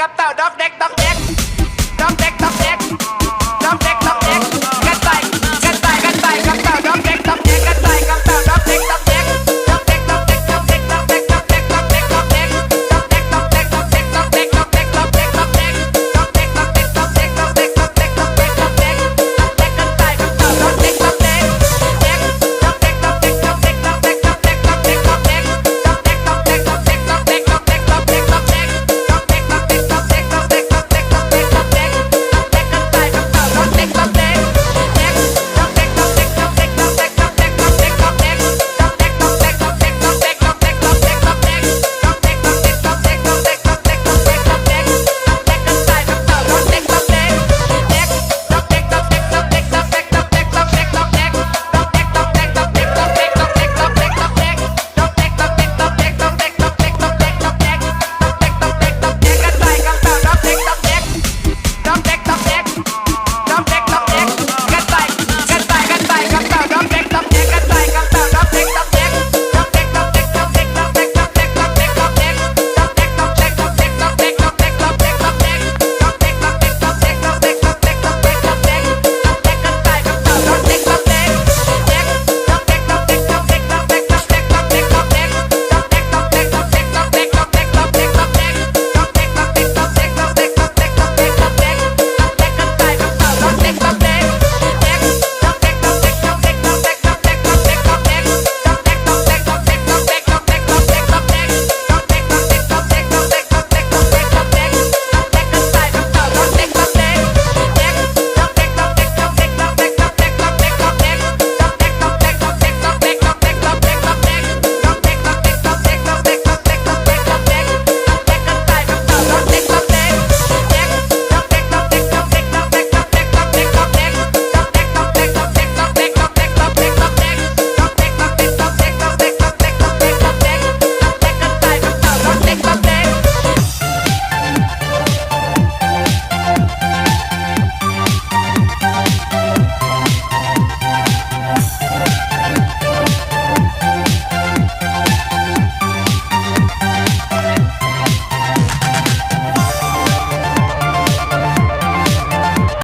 กับเต่าด็อกเด็กด็อกเด็กด็อกเด็กด็อกเด็ก